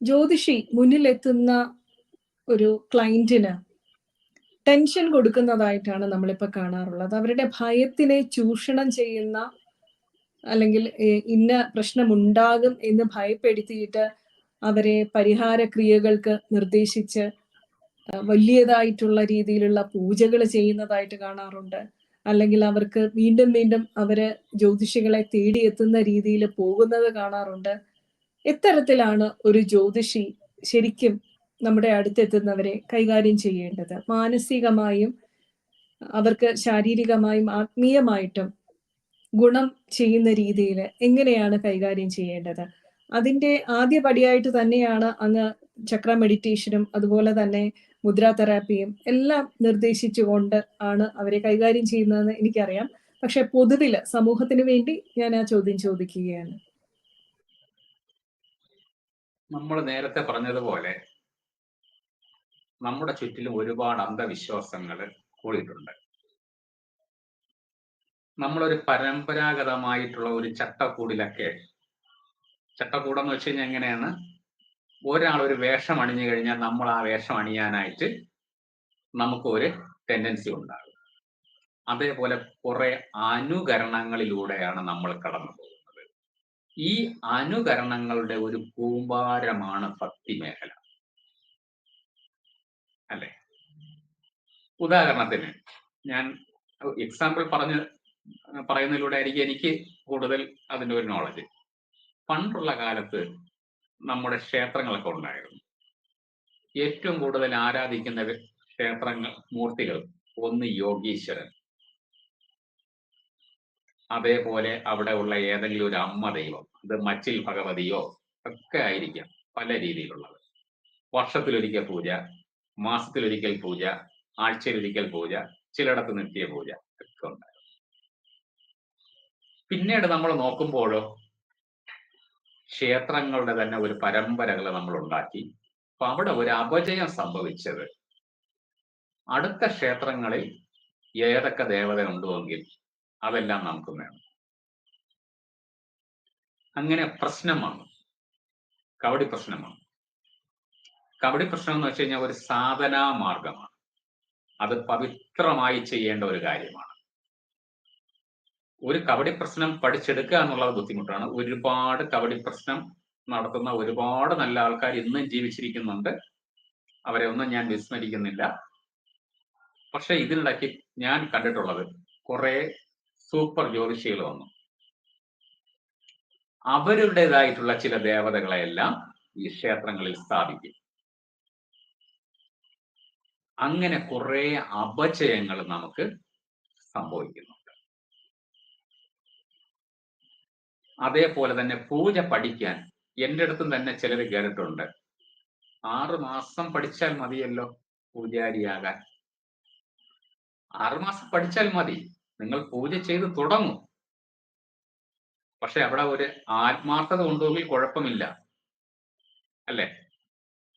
ജ്യോതിഷി മുന്നിലെത്തുന്ന ഒരു ക്ലയന്റിന് ടെൻഷൻ കൊടുക്കുന്നതായിട്ടാണ് നമ്മളിപ്പോൾ കാണാറുള്ളത്. അവരുടെ ഭയത്തിനെ ചൂഷണം ചെയ്യുന്ന അല്ലെങ്കിൽ ഇന്ന പ്രശ്നമുണ്ടാകും എന്ന് ഭയപ്പെടുത്തിയിട്ട് അവരെ പരിഹാര ക്രിയകൾക്ക് നിർദ്ദേശിച്ച് വലിയതായിട്ടുള്ള രീതിയിലുള്ള പൂജകൾ ചെയ്യുന്നതായിട്ട് കാണാറുണ്ട്. അല്ലെങ്കിൽ അവർക്ക് വീണ്ടും വീണ്ടും അവർ ജ്യോതിഷികളെ തേടിയെത്തുന്ന രീതിയിൽ പോകുന്നത് കാണാറുണ്ട്. എത്തരത്തിലാണ് ഒരു ജ്യോതിഷി ശരിക്കും നമ്മുടെ അടുത്തെത്തുന്നവരെ കൈകാര്യം ചെയ്യേണ്ടത്. മാനസികമായും അവർക്ക് ശാരീരികമായും ആത്മീയമായിട്ടും ഗുണം ചെയ്യുന്ന രീതിയിൽ എങ്ങനെയാണ് കൈകാര്യം ചെയ്യേണ്ടത്? അതിന്റെ ആദ്യ പടിയായിട്ട് തന്നെയാണ് അങ്ങ് ചക്ര മെഡിറ്റേഷനും അതുപോലെ തന്നെ മുദ്രാ തെറാപ്പിയും എല്ലാം നിർദ്ദേശിച്ചുകൊണ്ട് ആണ് അവരെ കൈകാര്യം ചെയ്യുന്നതെന്ന് എനിക്കറിയാം. പക്ഷെ പൊതുവിൽ സമൂഹത്തിന് വേണ്ടി ഞാൻ ആ ചോദ്യം ചോദിക്കുകയാണ്. നമ്മൾ നേരത്തെ പറഞ്ഞതുപോലെ നമ്മുടെ ചുറ്റിലും ഒരുപാട് അന്ധവിശ്വാസങ്ങൾ കൂടിയിട്ടുണ്ട്. നമ്മളൊരു പരമ്പരാഗതമായിട്ടുള്ള ഒരു ചട്ടക്കൂടിലൊക്കെ ചട്ടക്കൂടെന്ന് വെച്ച് കഴിഞ്ഞാൽ എങ്ങനെയാണ്? ഒരാൾ ഒരു വേഷം അണിഞ്ഞു കഴിഞ്ഞാൽ നമ്മൾ ആ വേഷം അണിയാനായിട്ട് നമുക്കൊരു ടെൻഡൻസി ഉണ്ടാകും. അതേപോലെ കുറെ അനുകരണങ്ങളിലൂടെയാണ് നമ്മൾ കടന്നു പോകുന്നത് ഈ അനുകരണങ്ങളുടെ ഒരു കൂമ്പാരമാണ് ഭക്തി മേഖല അല്ലെ? ഉദാഹരണത്തിന് ഞാൻ എക്സാമ്പിൾ പറഞ്ഞ് പറയുന്നതിലൂടെ ആയിരിക്കും എനിക്ക് കൂടുതൽ അതിന്റെ ഒരു നോളജ് പണ്ടുള്ള കാലത്ത് നമ്മുടെ ക്ഷേത്രങ്ങളൊക്കെ ഉണ്ടായിരുന്നു. ഏറ്റവും കൂടുതൽ ആരാധിക്കുന്ന ക്ഷേത്രങ്ങൾ മൂർത്തികൾ ഒന്ന് യോഗീശ്വരൻ. അതേപോലെ അവിടെ ഉള്ള ഏതെങ്കിലും ഒരു അമ്മ ദൈവം അത് മച്ചിൽ ഭഗവതിയോ ഒക്കെ ആയിരിക്കാം പല രീതിയിലുള്ളത്. വർഷത്തിലൊരിക്കൽ പൂജ മാസത്തിലൊരിക്കൽ പൂജ ആഴ്ചയിലൊരിക്കൽ പൂജ ചിലയിടത്ത് നിത്യ പൂജ ഒക്കെ ഉണ്ടായിരുന്നു പിന്നീട് നമ്മൾ നോക്കുമ്പോഴോ ക്ഷേത്രങ്ങളുടെ തന്നെ ഒരു പരമ്പരകൾ നമ്മൾ ഉണ്ടാക്കി. അപ്പൊ അവിടെ ഒരു അപജയം സംഭവിച്ചത്. അടുത്ത ക്ഷേത്രങ്ങളിൽ ഏതൊക്കെ ദേവത ഉണ്ടുവെങ്കിൽ അതെല്ലാം നമുക്ക് വേണം. അങ്ങനെ പ്രശ്നമാണ്. കബഡി പ്രശ്നമാണ്. കബഡി പ്രശ്നം എന്ന് വെച്ച് കഴിഞ്ഞാൽ ഒരു സാധനാ മാർഗമാണ് അത് പവിത്രമായി ചെയ്യേണ്ട ഒരു കാര്യമാണ്. ഒരു കബഡി പ്രശ്നം പഠിച്ചെടുക്കുക എന്നുള്ളത് ബുദ്ധിമുട്ടാണ്. ഒരുപാട് കബഡി പ്രശ്നം നടത്തുന്ന ഒരുപാട് നല്ല ആൾക്കാർ ഇന്നും ജീവിച്ചിരിക്കുന്നുണ്ട്. അവരെ ഒന്നും ഞാൻ വിസ്മരിക്കുന്നില്ല. പക്ഷെ ഇതിനിടയ്ക്ക് ഞാൻ കണ്ടിട്ടുള്ളത് കുറെ സൂപ്പർ ജ്യോതിഷികൾ വന്നു. അവരുടേതായിട്ടുള്ള ചില ദേവതകളെയെല്ലാം ഈ ക്ഷേത്രങ്ങളിൽ സ്ഥാപിക്കും. അങ്ങനെ കുറെ അപചയങ്ങൾ നമുക്ക് സംഭവിക്കുന്നുണ്ട്. അതേപോലെ തന്നെ പൂജ പഠിക്കാൻ എന്റെ അടുത്തും തന്നെ ചിലർ കേട്ടിട്ടുണ്ട്. ആറ് മാസം പഠിച്ചാൽ മതിയല്ലോ പൂജാരിയാകാൻ. ആറുമാസം പഠിച്ചാൽ മതി. നിങ്ങൾ പൂജ ചെയ്ത് തുടങ്ങും. പക്ഷെ അവിടെ ഒരു ആത്മാർത്ഥത ഉണ്ടെങ്കിൽ കുഴപ്പമില്ല. അല്ലേ?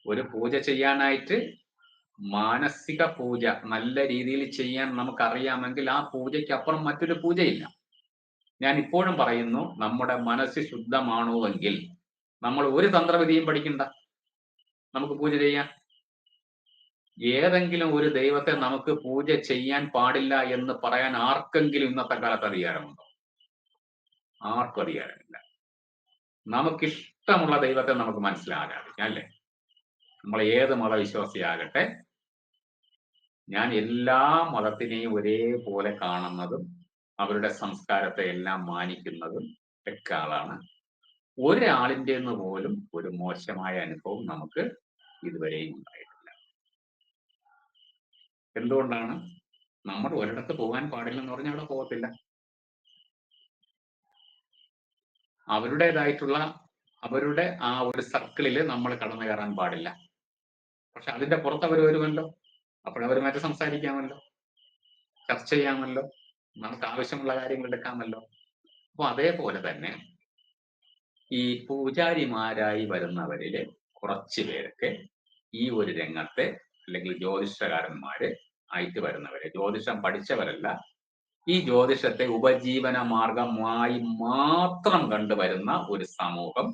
ഒരു പൂജ ചെയ്യാനായിട്ട് മാനസിക പൂജ നല്ല രീതിയിൽ ചെയ്യാൻ നമുക്കറിയാമെങ്കിൽ ആ പൂജയ്ക്ക് അപ്പുറം മറ്റൊരു പൂജയില്ല. ഞാൻ ഇപ്പോഴും പറയുന്നു നമ്മുടെ മനസ്സ് ശുദ്ധമാണോ എങ്കിൽ നമ്മൾ ഒരു തന്ത്രവിധിയും പഠിക്കണ്ട. നമുക്ക് പൂജ ചെയ്യാം ഏതെങ്കിലും ഒരു ദൈവത്തെ നമുക്ക് പൂജ ചെയ്യാൻ പാടില്ല എന്ന് പറയാൻ ആർക്കെങ്കിലും ഇന്നത്തെ കാലത്ത് അധികാരമുണ്ടോ? ആർക്കും അധികാരമില്ല. നമുക്കിഷ്ടമുള്ള ദൈവത്തെ നമുക്ക് മനസ്സിലാകാതിരിക്കാം അല്ലേ? നമ്മൾ ഏത് മതവിശ്വാസിയാകട്ടെ ഞാൻ എല്ലാ മതത്തിനെയും ഒരേപോലെ കാണുന്നതും അവരുടെ സംസ്കാരത്തെ എല്ലാം മാനിക്കുന്നതും ഒക്കെ ആളാണ്. ഒരാളിന്റെ പോലും ഒരു മോശമായ അനുഭവം നമുക്ക് ഇതുവരെയും ഉണ്ടായിട്ടില്ല. എന്തുകൊണ്ടാണ്? നമ്മൾ ഒരിടത്ത് പോകാൻ പാടില്ലെന്ന് പറഞ്ഞാൽ അവിടെ പോകത്തില്ല. അവരുടേതായിട്ടുള്ള അവരുടെ ആ ഒരു സർക്കിളിൽ നമ്മൾ കടന്നു കയറാൻ പാടില്ല. പക്ഷെ അതിന്റെ പുറത്ത് അവർ വരുമല്ലോ. അപ്പോഴവരുമായിട്ട് സംസാരിക്കാമല്ലോ. ചർച്ച ചെയ്യാമല്ലോ. നമുക്ക് ആവശ്യമുള്ള കാര്യങ്ങൾ എടുക്കാമല്ലോ. അപ്പൊ അതേപോലെ തന്നെ ഈ പൂജാരിമാരായി വരുന്നവരിൽ കുറച്ചു പേരൊക്കെ ഈ ഒരു രംഗത്തെ അല്ലെങ്കിൽ ജ്യോതിഷകാരന്മാര് ആയിട്ട് വരുന്നവരെ. ജ്യോതിഷം പഠിച്ചവരല്ല. ഈ ജ്യോതിഷത്തെ ഉപജീവന മാർഗമായി മാത്രം കണ്ടുവരുന്ന ഒരു സമൂഹം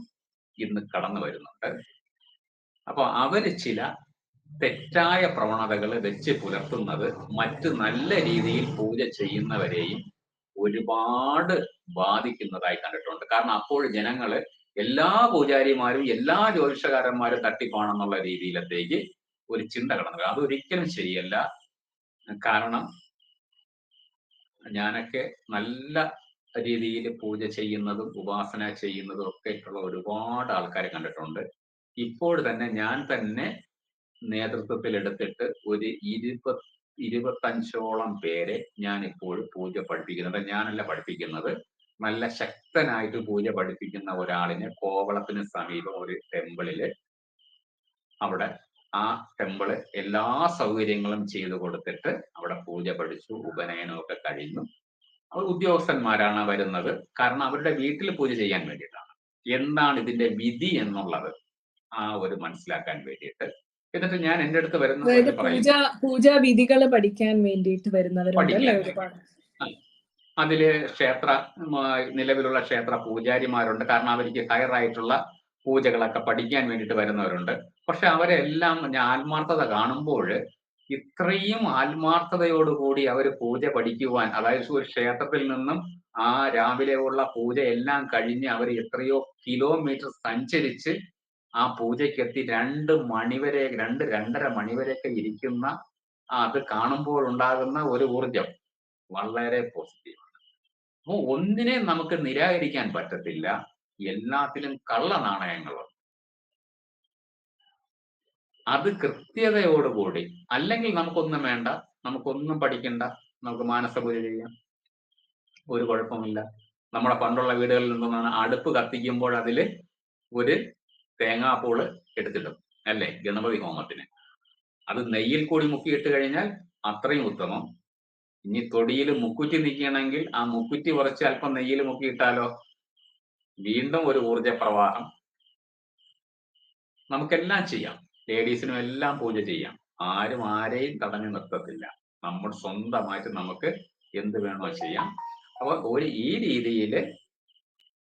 ഇന്ന് കടന്നു വരുന്നുണ്ട്. അപ്പൊ അവർ ചില തെറ്റായ പ്രവണതകൾ വെച്ച് പുലർത്തുന്നത് മറ്റ് നല്ല രീതിയിൽ പൂജ ചെയ്യുന്നവരെയും ഒരുപാട് ബാധിക്കുന്നതായി കണ്ടിട്ടുണ്ട്. കാരണം അപ്പോൾ ജനങ്ങൾ എല്ലാ പൂജാരിമാരും എല്ലാ ജ്യോതിഷകാരന്മാരും തട്ടിപ്പാണെന്നുള്ള രീതിയിലത്തേക്ക് ഒരു ചിന്ത കടന്നു. അതൊരിക്കലും ശരിയല്ല. കാരണം ഞാനൊക്കെ നല്ല രീതിയിൽ പൂജ ചെയ്യുന്നതും ഉപാസന ചെയ്യുന്നതും ഒക്കെ ആയിട്ടുള്ള ഒരുപാട് ആൾക്കാരെ കണ്ടിട്ടുണ്ട്. ഇപ്പോൾ തന്നെ ഞാൻ തന്നെ നേതൃത്വത്തിലെടുത്തിട്ട് ഒരു ഇരുപത് ഇരുപത്തഞ്ചോളം പേരെ ഞാൻ ഇപ്പോൾ പൂജ പഠിപ്പിക്കുന്നത്. ഞാനല്ല പഠിപ്പിക്കുന്നത്. നല്ല ശക്തനായിട്ട് പൂജ പഠിപ്പിക്കുന്ന ഒരാളിനെ കോവളത്തിന് സമീപം ഒരു ടെമ്പിളിൽ അവിടെ ആ ടെമ്പിൾ എല്ലാ സൗകര്യങ്ങളും ചെയ്തു കൊടുത്തിട്ട് അവിടെ പൂജ പഠിച്ചു ഉപനയനമൊക്കെ കഴിഞ്ഞു. അവർ ഉദ്യോഗസ്ഥന്മാരാണ് വരുന്നത്. കാരണം അവരുടെ വീട്ടിൽ പൂജ ചെയ്യാൻ വേണ്ടിയിട്ടാണ്. എന്താണ് ഇതിന്റെ വിധി എന്നുള്ളത് ആ ഒരു മനസ്സിലാക്കാൻ വേണ്ടിയിട്ട്. എന്നിട്ട് ഞാൻ എന്റെ അടുത്ത് വരുന്ന പൂജ വിധികൾ പഠിക്കാൻ വേണ്ടിയിട്ട് വരുന്നവരുണ്ട് അതിൽ ക്ഷേത്ര നിലവിലുള്ള ക്ഷേത്ര പൂജാരിമാരുണ്ട്. കാരണം അവർക്ക് ഹയർ ആയിട്ടുള്ള പൂജകളൊക്കെ പഠിക്കാൻ വേണ്ടിയിട്ട് വരുന്നവരുണ്ട്. പക്ഷെ അവരെല്ലാം ആത്മാർത്ഥത കാണുമ്പോൾ ഇത്രയും ആത്മാർത്ഥതയോടുകൂടി അവർ പൂജ പഠിക്കുവാൻ അതായത് ഒരു ക്ഷേത്രത്തിൽ നിന്നും ആ രാവിലെ ഉള്ള പൂജ എല്ലാം കഴിഞ്ഞ് അവർ എത്രയോ കിലോമീറ്റർ സഞ്ചരിച്ച് ആ പൂജയ്ക്കെത്തി രണ്ട് മണിവരെ രണ്ട് രണ്ടര മണിവരെയൊക്കെ ഇരിക്കുന്ന അത് കാണുമ്പോൾ ഉണ്ടാകുന്ന ഒരു ഊർജം വളരെ പോസിറ്റീവാണ് അപ്പൊ ഒന്നിനെ നമുക്ക് നിരാകരിക്കാൻ പറ്റത്തില്ല. എല്ലാത്തിലും കള്ള നാണയങ്ങളുണ്ട് അത് കൃത്യതയോടുകൂടി അല്ലെങ്കിൽ നമുക്കൊന്നും വേണ്ട നമുക്കൊന്നും പഠിക്കണ്ട നമുക്ക് മാനസപൂജ ചെയ്യാം. ഒരു കുഴപ്പമില്ല നമ്മുടെ പണ്ടുള്ള വീടുകളിൽ നിന്നാണ് അടുപ്പ് കത്തിക്കുമ്പോൾ അതിൽ ഒരു തേങ്ങാപ്പൂൾ എടുത്തിടും അല്ലേ? ഗണപതി ഹോമത്തിന്. അത് നെയ്യിൽ കൂടി മുക്കിയിട്ട് കഴിഞ്ഞാൽ അത്രയും ഉത്തമം. ഇനി തൊടിയിൽ മുക്കുറ്റി നിൽക്കണമെങ്കിൽ ആ മുക്കുറ്റി കുറച്ച് അല്പം നെയ്യിൽ മുക്കിയിട്ടാലോ? വീണ്ടും ഒരു ഊർജ പ്രവാഹം നമുക്കെല്ലാം ചെയ്യാം. ലേഡീസിനും എല്ലാം പൂജ ചെയ്യാം. ആരും ആരെയും തടഞ്ഞു നിർത്തത്തില്ല. നമ്മൾ സ്വന്തമായിട്ട് നമുക്ക് എന്ത് വേണോ ചെയ്യാം. അപ്പൊ ഒരു ഈ രീതിയിൽ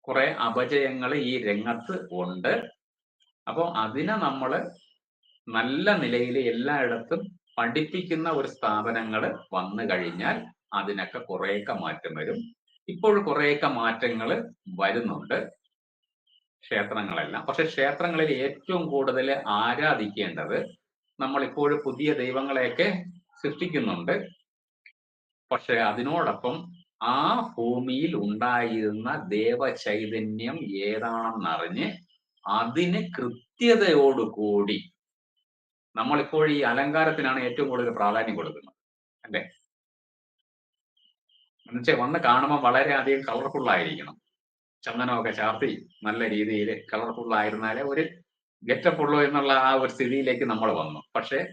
കുറെ അപജയങ്ങൾ ഈ രംഗത്ത് ഉണ്ട്. അപ്പോൾ അതിനെ നമ്മൾ നല്ല നിലയിൽ എല്ലായിടത്തും പഠിപ്പിക്കുന്ന ഒരു സ്ഥാപനങ്ങൾ വന്നു കഴിഞ്ഞാൽ അതിനൊക്കെ കുറേയൊക്കെ മാറ്റം വരും. ഇപ്പോൾ കുറേയൊക്കെ മാറ്റങ്ങൾ വരുന്നുണ്ട്. ക്ഷേത്രങ്ങളെല്ലാം. പക്ഷെ ക്ഷേത്രങ്ങളിൽ ഏറ്റവും കൂടുതൽ ആരാധിക്കേണ്ടത് നമ്മൾ ഇപ്പോൾ പുതിയ ദൈവങ്ങളെയൊക്കെ സൃഷ്ടിക്കുന്നുണ്ട്. പക്ഷെ അതിനോടൊപ്പം ആ ഭൂമിയിൽ ഉണ്ടായിരുന്ന ദേവചൈതന്യം ഏതാണെന്നറിഞ്ഞ് അതിന് കൃത്യതയോടുകൂടി നമ്മളിപ്പോൾ ഈ അലങ്കാരത്തിനാണ് ഏറ്റവും കൂടുതൽ പ്രാധാന്യം കൊടുക്കുന്നത് അല്ലേ? എന്നുവെച്ചാൽ വന്ന് കാണുമ്പോൾ വളരെയധികം കളർഫുൾ ആയിരിക്കണം. ചന്ദനമൊക്കെ ചാർത്തി നല്ല രീതിയിൽ കളർഫുൾ ആയിരുന്നാലേ ഒരു ഗെറ്റപ്പ് ഉള്ളൂ എന്നുള്ള ആ ഒരു സ്ഥിതിയിലേക്ക് നമ്മൾ വന്നു. പക്ഷേ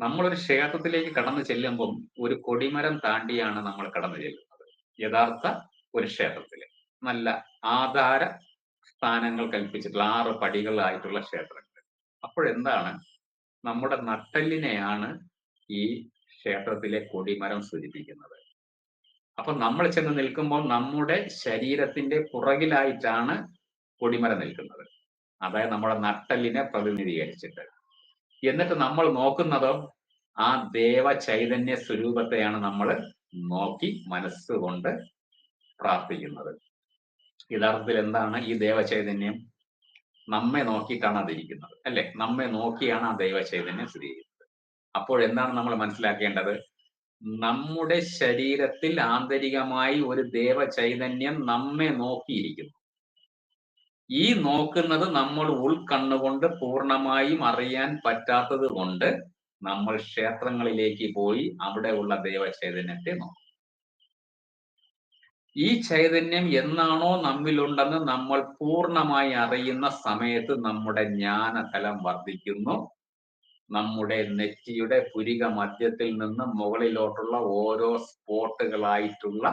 നമ്മളൊരു ക്ഷേത്രത്തിലേക്ക് കടന്നു ചെല്ലുമ്പം ഒരു കൊടിമരം താണ്ടിയാണ് നമ്മൾ കടന്നു ചെല്ലുന്നത്. യഥാർത്ഥ ഒരു ക്ഷേത്രത്തിൽ. നല്ല ആധാര സ്ഥാനങ്ങൾ കൽപ്പിച്ചിട്ടുള്ള ആറ് പടികളായിട്ടുള്ള ക്ഷേത്രങ്ങൾ. അപ്പോഴെന്താണ്? നമ്മുടെ നട്ടെല്ലിനെയാണ് ഈ ക്ഷേത്രത്തിലെ കൊടിമരം സൂചിപ്പിക്കുന്നത്. അപ്പൊ നമ്മൾ ചെന്ന് നിൽക്കുമ്പോൾ നമ്മുടെ ശരീരത്തിന്റെ പുറകിലായിട്ടാണ് കൊടിമര നിൽക്കുന്നത്. അതായത് നമ്മുടെ നട്ടലിനെ പ്രതിനിധീകരിച്ചിട്ട്. എന്നിട്ട് നമ്മൾ നോക്കുന്നതോ ആ ദേവ ചൈതന്യ സ്വരൂപത്തെയാണ് നമ്മൾ നോക്കി മനസ്സുകൊണ്ട് പ്രാർത്ഥിക്കുന്നത്. യഥാർത്ഥത്തിൽ എന്താണ് ഈ ദേവചൈതന്യം നമ്മെ നോക്കിയിട്ടാണ് അതിരിക്കുന്നത്. അല്ലെ? നമ്മെ നോക്കിയാണ് ആ ദൈവ ചൈതന്യം സ്ഥിതി ചെയ്യുന്നത് അപ്പോൾ എന്താണ് നമ്മൾ മനസ്സിലാക്കേണ്ടത്? നമ്മുടെ ശരീരത്തിൽ ആന്തരികമായി ഒരു ദേവ ചൈതന്യം നമ്മെ നോക്കിയിരിക്കുന്നു. ഈ നോക്കുന്നത് നമ്മൾ ഉൾക്കണ്ണുകൊണ്ട് പൂർണമായും അറിയാൻ പറ്റാത്തത് കൊണ്ട് നമ്മൾ ക്ഷേത്രങ്ങളിലേക്ക് പോയി അവിടെയുള്ള ദേവചൈതന്യത്തെ നോക്കും. ഈ ചൈതന്യം എന്നാണോ നമ്മിലുണ്ടെന്ന് നമ്മൾ പൂർണമായി അറിയുന്ന സമയത്ത് നമ്മുടെ ജ്ഞാനതലം വർദ്ധിക്കുന്നു. നമ്മുടെ നെറ്റിയുടെ പുരിക മധ്യത്തിൽ നിന്ന് മുകളിലോട്ടുള്ള ഓരോ സ്പോട്ടുകളായിട്ടുള്ള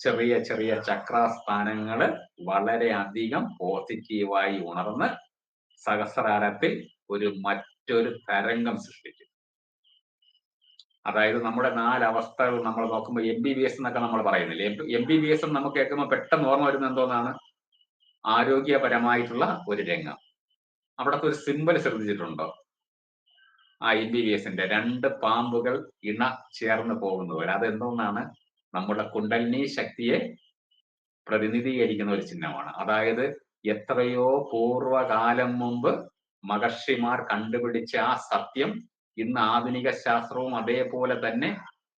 ചെറിയ ചെറിയ ചക്രാസ്ഥാനങ്ങൾ വളരെ അധികം പോസിറ്റീവായി ഉണർന്ന് സഹസ്രാരത്തിൽ ഒരു മറ്റൊരു തരംഗം സൃഷ്ടിക്കും അതായത് നമ്മുടെ നാലവസ്ഥകൾ നമ്മൾ നോക്കുമ്പോൾ എം ബി ബി എസ് എന്നൊക്കെ നമ്മൾ പറയുന്നില്ലേ? എം ബി ബി എസ് നമുക്ക് കേൾക്കുമ്പോൾ പെട്ടെന്ന് ഓർമ്മ വരുന്ന എന്തോന്നാണ്? ആരോഗ്യപരമായിട്ടുള്ള ഒരു രംഗം. അവിടത്തെ ഒരു സിമ്പിൾ ശ്രദ്ധിച്ചിട്ടുണ്ടോ? ആ എം ബി എസിന്റെ രണ്ട് പാമ്പുകൾ ഇണ ചേർന്ന് പോകുന്ന അതെന്തോന്നാണ് നമ്മുടെ കുണ്ടലിനി ശക്തിയെ പ്രതിനിധീകരിക്കുന്ന ഒരു ചിഹ്നമാണ്. അതായത് എത്രയോ പൂർവകാലം മുമ്പ് മഹർഷിമാർ കണ്ടുപിടിച്ച ആ സത്യം ഇന്ന് ആധുനിക ശാസ്ത്രവും അതേപോലെ തന്നെ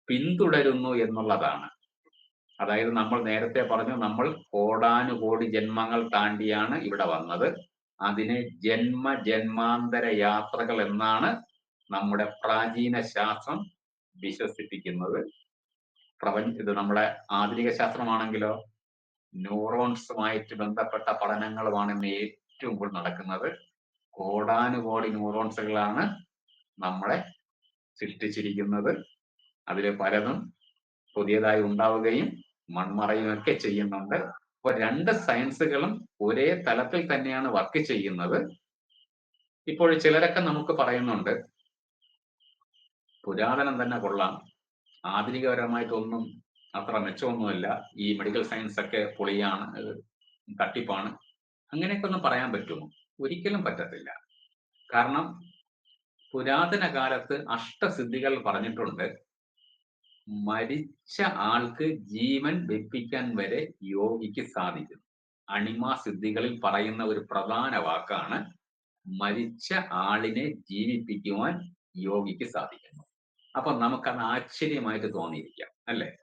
പിന്തുടരുന്നു എന്നുള്ളതാണ്. അതായത് നമ്മൾ നേരത്തെ പറഞ്ഞു നമ്മൾ കോടാനുകോടി ജന്മങ്ങൾ താണ്ടിയാണ് ഇവിടെ വന്നത്. അതിനെ ജന്മ ജന്മാന്തര യാത്രകൾ എന്നാണ് നമ്മുടെ പ്രാചീന ശാസ്ത്രം വിശ്വസിപ്പിക്കുന്നത് പ്രപഞ്ച ഇത് നമ്മുടെ ആധുനിക ശാസ്ത്രമാണെങ്കിലോ ന്യൂറോൺസുമായിട്ട് ബന്ധപ്പെട്ട പഠനങ്ങളുമാണ് ഇന്ന് ഏറ്റവും കൂടുതൽ നടക്കുന്നത്. കോടാനുകോടി ന്യൂറോൺസുകളാണ് നമ്മളെ സൃഷ്ടിച്ചിരിക്കുന്നത്. അതിൽ പലതും പുതിയതായി ഉണ്ടാവുകയും മൺമറയും ഒക്കെ ചെയ്യുന്നുണ്ട്. അപ്പൊ രണ്ട് സയൻസുകളും ഒരേ തലത്തിൽ തന്നെയാണ് വർക്ക് ചെയ്യുന്നത്. ഇപ്പോൾ ചിലരൊക്കെ നമുക്ക് പറയുന്നുണ്ട് പുരാതനം തന്നെ കൊള്ളാം. ആധുനികപരമായിട്ടൊന്നും അത്ര മെച്ചമൊന്നുമില്ല. ഈ മെഡിക്കൽ സയൻസ് ഒക്കെ പൊളിയാണ് തട്ടിപ്പാണ്. അങ്ങനെയൊക്കെ ഒന്നും പറയാൻ പറ്റുമോ? ഒരിക്കലും പറ്റത്തില്ല. കാരണം പുരാതന കാലത്ത് അഷ്ടസിദ്ധികൾ പറഞ്ഞിട്ടുണ്ട്. മരിച്ച ആൾക്ക് ജീവൻ വെപ്പിക്കാൻ വരെ യോഗിക്ക് സാധിക്കും അണിമ സിദ്ധികളിൽ പറയുന്ന ഒരു പ്രധാന വാക്കാണ് മരിച്ച ആളിനെ ജീവിപ്പിക്കുവാൻ യോഗിക്ക് സാധിക്കുന്നു. അപ്പൊ നമുക്കത് ആശ്ചര്യമായിട്ട് തോന്നിയിരിക്കാം അല്ലെ?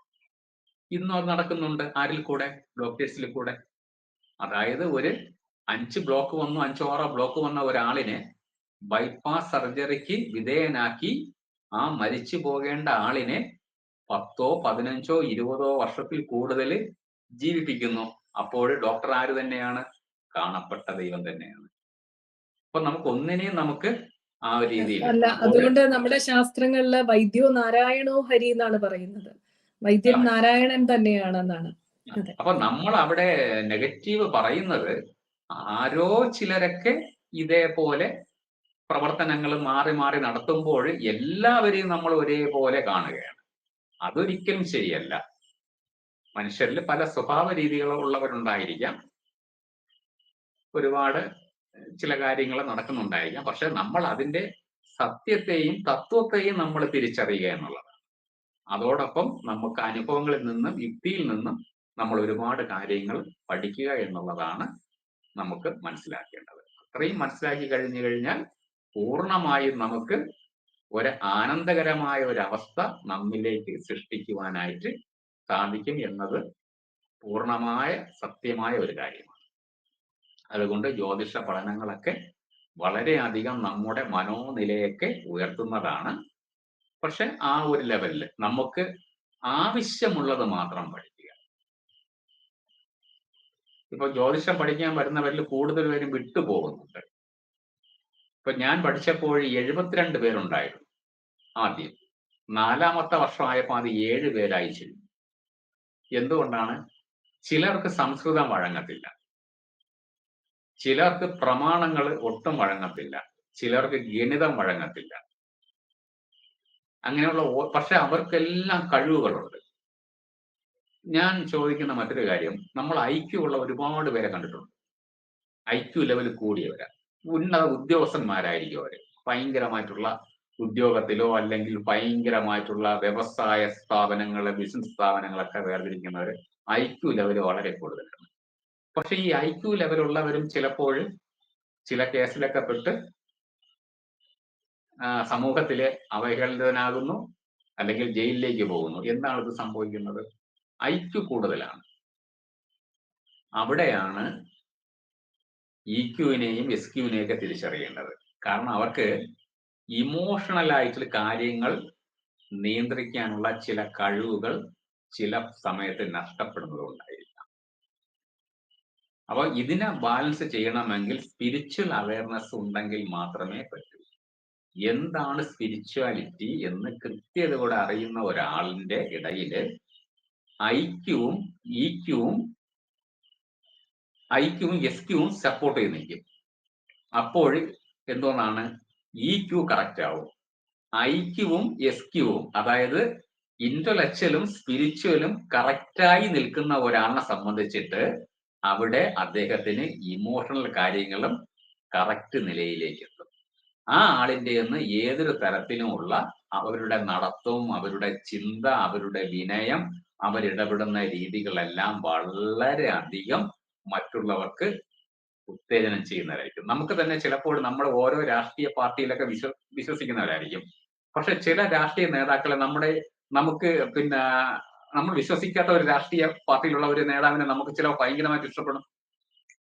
ഇന്നും അത് നടക്കുന്നുണ്ട്. ആരിൽ കൂടെ? ഡോക്ടേഴ്സിൽ കൂടെ. അതായത് ഒരു അഞ്ച് ബ്ലോക്ക് വന്നു അഞ്ചോ ആറോ ബ്ലോക്ക് വന്ന ഒരാളിനെ ബൈപ്പാസ് സർജറിക്ക് വിധേയനാക്കി ആ മരിച്ചു പോകേണ്ട ആളിനെ പത്തോ പതിനഞ്ചോ ഇരുപതോ വർഷത്തിൽ കൂടുതൽ ജീവിപ്പിക്കുന്നു. അപ്പോൾ ഡോക്ടർ ആര് തന്നെയാണ്? കാണപ്പെട്ട ദൈവം തന്നെയാണ്. അപ്പൊ നമുക്ക് ഒന്നിനെയും നമുക്ക് ആ ഒരു രീതിയിൽ. അല്ല അതുകൊണ്ട് നമ്മുടെ ശാസ്ത്രങ്ങളിൽ വൈദ്യോ നാരായണോ ഹരി എന്നാണ് പറയുന്നത്. വൈദ്യൻ. നാരായണൻ തന്നെയാണെന്നാണ്. അപ്പൊ നമ്മൾ അവിടെ നെഗറ്റീവ് പറയുന്നത് ആരോ ചിലരൊക്കെ ഇതേപോലെ പ്രവർത്തനങ്ങൾ മാറി മാറി നടത്തുമ്പോൾ എല്ലാവരെയും നമ്മൾ ഒരേപോലെ കാണുകയാണ്. അതൊരിക്കലും ശരിയല്ല. മനുഷ്യരിൽ പല സ്വഭാവ രീതികളുള്ളവരുണ്ടായിരിക്കാം ഒരുപാട് ചില കാര്യങ്ങൾ നടക്കുന്നുണ്ടായിരിക്കാം. പക്ഷെ നമ്മൾ അതിന്റെ സത്യത്തെയും തത്വത്തെയും നമ്മൾ തിരിച്ചറിയുക എന്നുള്ളതാണ്. അതോടൊപ്പം നമുക്ക് അനുഭവങ്ങളിൽ നിന്നും യുക്തിയിൽ നിന്നും നമ്മൾ ഒരുപാട് കാര്യങ്ങൾ പഠിക്കുക എന്നുള്ളതാണ് നമുക്ക് മനസ്സിലാക്കേണ്ടത്. അത്രയും മനസ്സിലാക്കി കഴിഞ്ഞു കഴിഞ്ഞാൽ പൂർണമായും നമുക്ക് ഒരു ആനന്ദകരമായ ഒരു അവസ്ഥ നമ്മിലേക്ക് സൃഷ്ടിക്കുവാനായിട്ട് സാധിക്കും എന്നത് പൂർണമായ സത്യമായ ഒരു കാര്യമാണ്. അതുകൊണ്ട് ജ്യോതിഷ പഠനങ്ങളൊക്കെ വളരെയധികം നമ്മുടെ മനോനിലയൊക്കെ ഉയർത്തുന്നതാണ്. പക്ഷെ ആ ഒരു ലെവലിൽ നമുക്ക് ആവശ്യമുള്ളത് മാത്രം പഠിക്കുക. ഇപ്പൊ ജ്യോതിഷം പഠിക്കാൻ വരുന്നവരിൽ കൂടുതൽ പേരും വിട്ടുപോകുന്നുണ്ട് ഇപ്പൊ ഞാൻ പഠിച്ചപ്പോൾ എഴുപത്തിരണ്ട് പേരുണ്ടായിരുന്നു ആദ്യം. നാലാമത്തെ വർഷമായപ്പോൾ അത് ഏഴ് പേരായി ചുരുങ്ങി എന്തുകൊണ്ടാണ്? ചിലർക്ക് സംസ്കൃതം വഴങ്ങത്തില്ല. ചിലർക്ക് പ്രമാണങ്ങൾ ഒട്ടും വഴങ്ങത്തില്ല. ചിലർക്ക് ഗണിതം വഴങ്ങത്തില്ല. അങ്ങനെയുള്ള പക്ഷെ അവർക്കെല്ലാം കഴിവുകളുണ്ട്. ഞാൻ ചോദിക്കുന്ന മറ്റൊരു കാര്യം നമ്മൾ ഐക്യമുള്ള ഒരുപാട് പേരെ കണ്ടിട്ടുണ്ട്. ഐക്യു ലെവൽ കൂടിയവരാ. ഉന്നത ഉദ്യോഗസ്ഥന്മാരായിരിക്കും അവർ. ഭയങ്കരമായിട്ടുള്ള ഉദ്യോഗത്തിലോ അല്ലെങ്കിൽ ഭയങ്കരമായിട്ടുള്ള വ്യവസായ സ്ഥാപനങ്ങൾ ബിസിനസ് സ്ഥാപനങ്ങളൊക്കെ വേർതിരിക്കുന്നവര് ഐക്യു ലെവൽ വളരെ കൂടുതലാണ്. പക്ഷെ ഈ ഐ ക്യു ലെവലുള്ളവരും ചിലപ്പോഴും ചില കേസിലൊക്കെ പെട്ട് സമൂഹത്തിലെ അവഹേളിതനാകുന്നു അല്ലെങ്കിൽ ജയിലിലേക്ക് പോകുന്നു. എന്താണ് ഇത് സംഭവിക്കുന്നത്? ഐക്യു കൂടുതലാണ്. അവിടെയാണ് ഇ ക്യുവിനെയും എസ് ക്യുവിനെയും ഒക്കെ തിരിച്ചറിയേണ്ടത്. കാരണം അവർക്ക് ഇമോഷണൽ ആയിട്ടുള്ള കാര്യങ്ങൾ നിയന്ത്രിക്കാനുള്ള ചില കഴിവുകൾ ചില സമയത്ത് നഷ്ടപ്പെടുന്നതുകൊണ്ടായിരിക്കാം. അപ്പൊ ഇതിനെ ബാലൻസ് ചെയ്യണമെങ്കിൽ സ്പിരിച്വൽ അവയർനെസ് ഉണ്ടെങ്കിൽ മാത്രമേ പറ്റൂ. എന്താണ് സ്പിരിച്വാലിറ്റി എന്ന് കൃത്യത കൃത്യതയോടെ അറിയുന്ന ഒരാളിന്റെ ഇടയിൽ ഐക്യവും ഈക്യവും ഐക്യവും എസ് ക്യൂവും സപ്പോർട്ട് ചെയ്ത് നിൽക്കും. അപ്പോൾ എന്തോന്നാണ് ഇ ക്യൂ കറക്റ്റ് ആവും? ഐക്യവും എസ് ക്യൂവും അതായത് ഇന്റലക്ച്വലും സ്പിരിച്വലും കറക്റ്റായി നിൽക്കുന്ന ഒരാളിനെ സംബന്ധിച്ചിട്ട് അവിടെ അദ്ദേഹത്തിന് ഇമോഷണൽ കാര്യങ്ങളും കറക്റ്റ് നിലയിലേക്ക് എത്തും ആ ആളിന്റെ നിന്ന് ഏതൊരു തരത്തിലുമുള്ള അവരുടെ നടത്തവും അവരുടെ ചിന്ത അവരുടെ വിനയം അവരിടപെടുന്ന രീതികളെല്ലാം വളരെ അധികം മറ്റുള്ളവർക്ക് ഉത്തേജനം ചെയ്യുന്നവരായിരിക്കും. നമുക്ക് തന്നെ ചിലപ്പോൾ നമ്മൾ ഓരോ രാഷ്ട്രീയ പാർട്ടിയിലൊക്കെ വിശ്വ വിശ്വസിക്കുന്നവരായിരിക്കും. പക്ഷെ ചില രാഷ്ട്രീയ നേതാക്കളെ നമ്മുടെ നമുക്ക് പിന്നെ നമ്മൾ വിശ്വസിക്കാത്ത ഒരു രാഷ്ട്രീയ പാർട്ടിയിലുള്ള ഒരു നേതാവിനെ നമുക്ക് ചില ഭയങ്കരമായിട്ട് ഇഷ്ടപ്പെടും.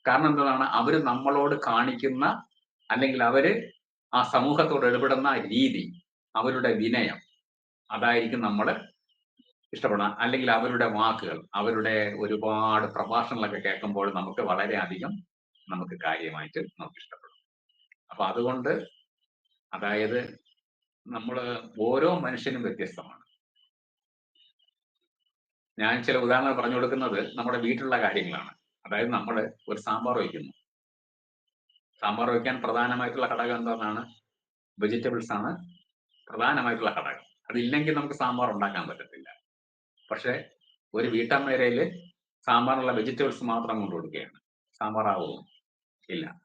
കാരണം എന്താണ്? അവർ നമ്മളോട് കാണിക്കുന്ന അല്ലെങ്കിൽ അവർ ആ സമൂഹത്തോട് ഇടപെടുന്ന രീതി അവരുടെ വിനയം അതായിരിക്കും നമ്മൾ ഇഷ്ടപ്പെടുക. അല്ലെങ്കിൽ അവരുടെ വാക്കുകൾ അവരുടെ ഒരുപാട് പ്രഭാഷണങ്ങളൊക്കെ കേൾക്കുമ്പോൾ നമുക്ക് വളരെയധികം നമുക്ക് കാര്യമായിട്ട് നമുക്ക് ഇഷ്ടപ്പെടും. അപ്പൊ അതുകൊണ്ട് അതായത് നമ്മൾ ഓരോ മനുഷ്യനും വ്യത്യസ്തമാണ്. ഞാൻ ചില ഉദാഹരണങ്ങൾ പറഞ്ഞു കൊടുക്കുന്നത് നമ്മുടെ വീട്ടിലുള്ള കാര്യങ്ങളാണ്. അതായത് നമ്മൾ ഒരു സാമ്പാർ വയ്ക്കുന്നു. സാമ്പാർ വയ്ക്കാൻ പ്രധാനമായിട്ടുള്ള ഘടകം എന്താണെന്നാണ് വെജിറ്റബിൾസ് ആണ് പ്രധാനമായിട്ടുള്ള ഘടകം. അതില്ലെങ്കിൽ നമുക്ക് സാമ്പാർ ഉണ്ടാക്കാൻ പറ്റത്തില്ല. പക്ഷേ ഒരു വീട്ടമ്മേരയിൽ സാമ്പാറിനുള്ള വെജിറ്റബിൾസ് മാത്രം കൊണ്ടു കൊടുക്കുകയാണ്. സാമ്പാർ ഇല്ല.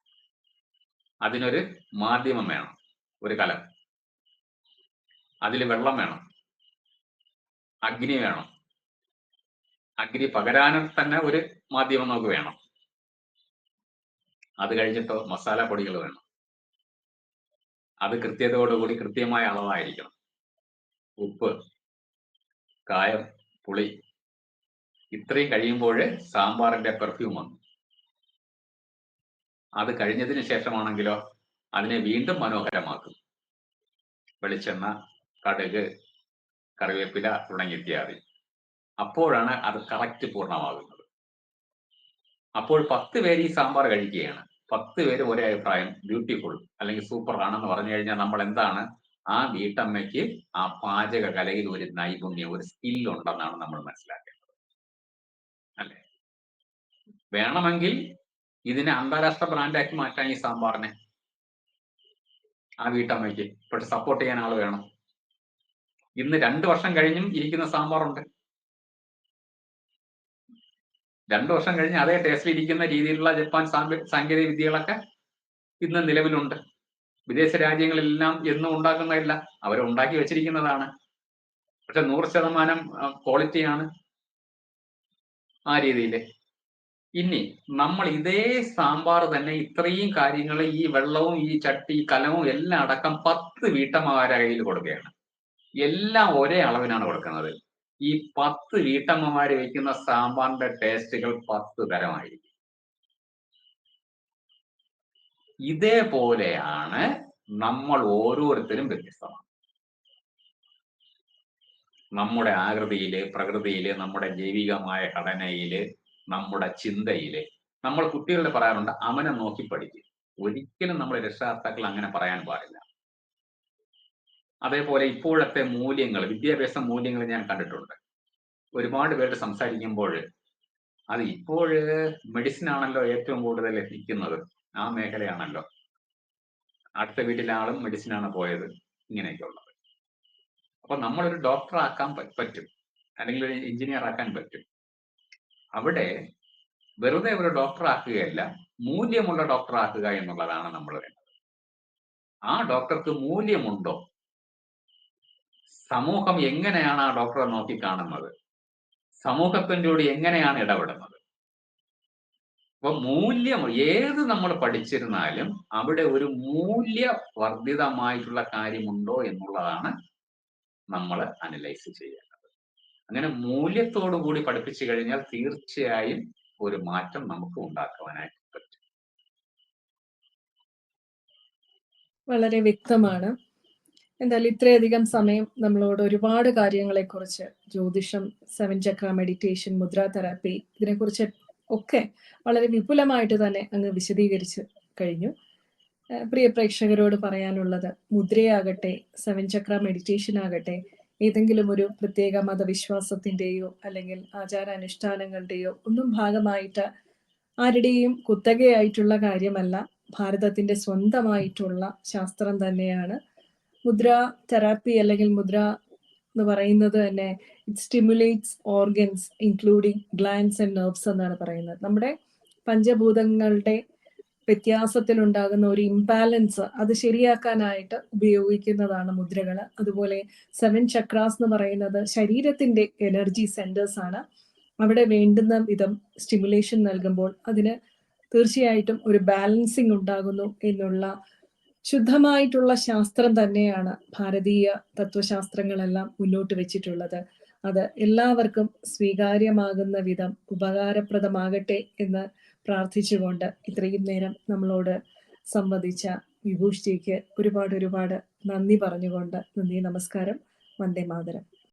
അതിനൊരു മാധ്യമം വേണം. ഒരു കലം. അതിൽ വെള്ളം വേണം. അഗ്നി വേണം. അഗ്നി പകരാനും തന്നെ ഒരു മാധ്യമം നമുക്ക് വേണം. അത് കഴിഞ്ഞിട്ടോ മസാല പൊടികൾ വേണം. അത് കൃത്യതയോടുകൂടി കൃത്യമായ അളവായിരിക്കണം. ഉപ്പ് കായം പുളി ഇത്രയും കഴിയുമ്പോൾ സാമ്പാറിന്റെ പെർഫ്യൂം വന്നു. അത് കഴിഞ്ഞതിന് ശേഷമാണെങ്കിലോ അതിനെ വീണ്ടും മനോഹരമാക്കും. വെളിച്ചെണ്ണ കടുക് കറിവേപ്പില തുടങ്ങി ഇത്യാദി. അപ്പോഴാണ് അത് കറക്റ്റ് പൂർണമാകുന്നത്. അപ്പോൾ പത്ത് പേര് ഈ സാമ്പാർ കഴിക്കുകയാണ്. പത്ത് പേര് ഒരേ അഭിപ്രായം ബ്യൂട്ടിഫുൾ അല്ലെങ്കിൽ സൂപ്പർ ആണെന്ന് പറഞ്ഞു കഴിഞ്ഞാൽ നമ്മൾ എന്താണ്? ആ വീട്ടമ്മയ്ക്ക് ആ പാചക കലയിൽ ഒരു നൈപുണ്യം ഒരു സ്കിൽ ഉണ്ടെന്നാണ് നമ്മൾ മനസ്സിലാക്കേണ്ടത്. അല്ലെ? വേണമെങ്കിൽ ഇതിനെ അന്താരാഷ്ട്ര ബ്രാൻഡാക്കി മാറ്റാൻ ഈ സാമ്പാറിനെ. ആ വീട്ടമ്മയ്ക്ക്. പക്ഷെ സപ്പോർട്ട് ചെയ്യാൻ ആൾ വേണം. ഇന്ന് രണ്ട് വർഷം കഴിഞ്ഞും ഇരിക്കുന്ന സാമ്പാറുണ്ട്. രണ്ടു വർഷം കഴിഞ്ഞ് അതേ ടേസ്റ്റിൽ ഇരിക്കുന്ന രീതിയിലുള്ള ജപ്പാൻ സാങ്കേ- സാങ്കേതിക വിദ്യകളൊക്കെ ഇന്ന് നിലവിലുണ്ട്. വിദേശ രാജ്യങ്ങളെല്ലാം എന്നും ഉണ്ടാക്കുന്നതല്ല അവർ ഉണ്ടാക്കി വെച്ചിരിക്കുന്നതാണ്. പക്ഷെ നൂറ് ശതമാനം ക്വാളിറ്റിയാണ് ആ രീതിയിൽ ഇനി നമ്മൾ ഇതേ സാമ്പാർ തന്നെ ഇത്രയും കാര്യങ്ങൾ ഈ വെള്ളവും ഈ ചട്ടി കലവും എല്ലാം അടക്കം പത്ത് വീട്ടമ്മമാരുടെ കയ്യിൽ കൊടുക്കുകയാണ്. എല്ലാം ഒരേ അളവിനാണ് കൊടുക്കുന്നത്. ഈ പത്ത് വീട്ടമ്മമാർ വെക്കുന്ന സാമ്പാറിന്റെ ടേസ്റ്റുകൾ പത്ത് തരമായിരിക്കും. ഇതേപോലെയാണ് നമ്മൾ ഓരോരുത്തരും വ്യത്യസ്തമാണ്. നമ്മുടെ ആകൃതിയിൽ പ്രകൃതിയിൽ നമ്മുടെ ജൈവികമായ ഘടനയിൽ നമ്മുടെ ചിന്തയിൽ നമ്മൾ കുട്ടികളുടെ പറയാറുണ്ട് അവനെ നോക്കി പഠിക്കും. ഒരിക്കലും നമ്മുടെ രക്ഷകർത്താക്കൾ അങ്ങനെ പറയാൻ പാടില്ല. അതേപോലെ ഇപ്പോഴത്തെ മൂല്യങ്ങൾ വിദ്യാഭ്യാസ മൂല്യങ്ങൾ ഞാൻ കണ്ടിട്ടുണ്ട്. ഒരുപാട് പേര് സംസാരിക്കുമ്പോൾ അത് ഇപ്പോൾ മെഡിസിൻ ആണല്ലോ ഏറ്റവും കൂടുതൽ എത്തിക്കുന്നത്. ആ മേഖലയാണല്ലോ. അടുത്ത വീട്ടിലെ ആളും മെഡിസിൻ ആണ് പോയത് ഇങ്ങനെയൊക്കെ ഉള്ളത് അപ്പൊ നമ്മളൊരു ഡോക്ടർ ആക്കാൻ പറ്റും. അല്ലെങ്കിൽ ഒരു എഞ്ചിനീയർ ആക്കാൻ പറ്റും. അവിടെ വെറുതെ ഒരു ഡോക്ടർ ആക്കുകയല്ല മൂല്യമുള്ള ഡോക്ടർ ആക്കുക എന്നുള്ളതാണ് നമ്മൾ വേണ്ടത്. ആ ഡോക്ടർക്ക് മൂല്യമുണ്ടോ? സമൂഹം എങ്ങനെയാണ് ആ ഡോക്ടറെ നോക്കി കാണുന്നത്? സമൂഹത്തിന്റെ എങ്ങനെയാണ് ഇടപെടുന്നത്? അപ്പൊ മൂല്യം ഏത് നമ്മൾ പഠിച്ചിരുന്നാലും അവിടെ ഒരു മൂല്യവർദ്ധിതമായിട്ടുള്ള കാര്യമുണ്ടോ എന്നുള്ളതാണ് നമ്മൾ അനലൈസ് ചെയ്യേണ്ടത്. അങ്ങനെ മൂല്യത്തോടു കൂടി പഠിപ്പിച്ചു കഴിഞ്ഞാൽ തീർച്ചയായും ഒരു മാറ്റം നമുക്ക് ഉണ്ടാക്കുവാനായിട്ട് പറ്റും. വളരെ വ്യക്തമാണ്. എന്തായാലും ഇത്രയധികം സമയം നമ്മളോട് ഒരുപാട് കാര്യങ്ങളെക്കുറിച്ച് ജ്യോതിഷം seven chakra meditation mudra therapy ഇതിനെക്കുറിച്ച് ഒക്കെ വളരെ വിപുലമായിട്ട് തന്നെ അങ്ങ് വിശദീകരിച്ച് കഴിഞ്ഞു. പ്രിയ പ്രേക്ഷകരോട് പറയാനുള്ളത് മുദ്രയാകട്ടെ സെവൻ ചക്ര മെഡിറ്റേഷൻ ആകട്ടെ ഏതെങ്കിലും ഒരു പ്രത്യേക മതവിശ്വാസത്തിന്റെയോ അല്ലെങ്കിൽ ആചാരാനുഷ്ഠാനങ്ങളുടെയോ ഒന്നും ഭാഗമായിട്ട് ആരുടെയും കുത്തകയായിട്ടുള്ള കാര്യമല്ല. ഭാരതത്തിന്റെ സ്വന്തമായിട്ടുള്ള ശാസ്ത്രം തന്നെയാണ്. മുദ്ര തെറാപ്പി അല്ലെങ്കിൽ മുദ്ര എന്ന് പറയുന്നത് തന്നെ it stimulates organs including glands and nerves എന്നാണ് പറയുന്നത്. നമ്മുടെ പഞ്ചഭൂതങ്ങളുടെ വ്യത്യാസത്തിൽ ഉണ്ടാകുന്ന ഒരു ഇംബാലൻസ് അത് ശരിയാക്കാനായിട്ട് ഉപയോഗിക്കുന്നതാണ് മുദ്രകൾ അതുപോലെ സെവൻ ചക്രാസ് എന്ന് പറയുന്നത് ശരീരത്തിന്റെ എനർജി സെന്റേഴ്സ് ആണ്. അവിടെ വേണ്ടുന്ന വിധം സ്റ്റിമുലേഷൻ നൽകുമ്പോൾ അതിന് തീർച്ചയായിട്ടും ഒരു ബാലൻസിങ് ഉണ്ടാകുന്നു എന്നുള്ള ശുദ്ധമായിട്ടുള്ള ശാസ്ത്രം തന്നെയാണ് ഭാരതീയ തത്വശാസ്ത്രങ്ങളെല്ലാം മുന്നോട്ട് വെച്ചിട്ടുള്ളത്. അത് എല്ലാവർക്കും സ്വീകാര്യമാകുന്ന വിധം ഉപകാരപ്രദമാകട്ടെ എന്ന് പ്രാർത്ഥിച്ചുകൊണ്ട് ഇത്രയും നേരം നമ്മളോട് സംവദിച്ച വിഭൂഷിക്ക് ഒരുപാട് ഒരുപാട് നന്ദി പറഞ്ഞുകൊണ്ട് നന്ദി നമസ്കാരം വന്ദേ മാതരം.